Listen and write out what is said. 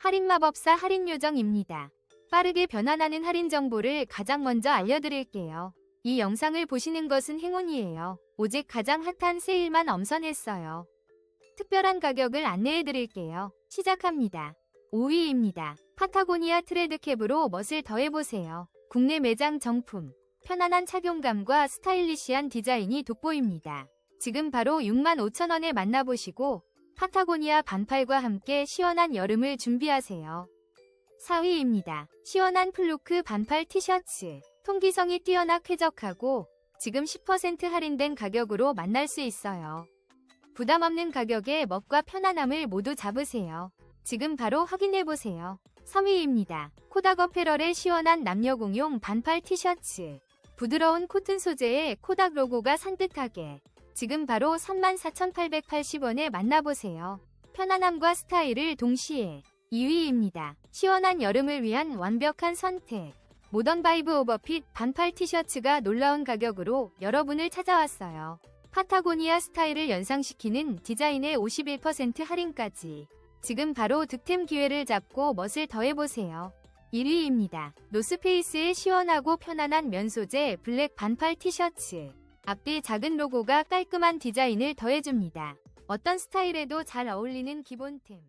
할인 마법사 할인 요정입니다. 빠르게 변환하는 할인 정보를 가장 먼저 알려드릴게요. 이 영상을 보시는 것은 행운이에요. 오직 가장 핫한 세일만 엄선했어요. 특별한 가격을 안내해드릴게요. 시작합니다. 5위입니다. 파타고니아 트레드캡으로 멋을 더해보세요. 국내 매장 정품. 편안한 착용감과 스타일리시한 디자인이 돋보입니다. 지금 바로 65,000원에 만나보시고 파타고니아 반팔과 함께 시원한 여름을 준비하세요. 4위입니다. 시원한 플루크 반팔 티셔츠. 통기성이 뛰어나 쾌적하고 지금 10% 할인된 가격으로 만날 수 있어요. 부담 없는 가격에 멋과 편안함을 모두 잡으세요. 지금 바로 확인해보세요. 3위입니다. 코닥 어페럴의 시원한 남녀 공용 반팔 티셔츠. 부드러운 코튼 소재의 코닥 로고가 산뜻하게 지금 바로 34,880원에 만나보세요. 편안함과 스타일을 동시에 2위입니다. 시원한 여름을 위한 완벽한 선택. 모던 바이브 오버핏 반팔 티셔츠가 놀라운 가격으로 여러분을 찾아왔어요. 파타고니아 스타일을 연상시키는 디자인의 51% 할인까지. 지금 바로 득템 기회를 잡고 멋을 더해보세요. 1위입니다. 노스페이스의 시원하고 편안한 면 소재 블랙 반팔 티셔츠. 앞뒤 작은 로고가 깔끔한 디자인을 더해줍니다. 어떤 스타일에도 잘 어울리는 기본템.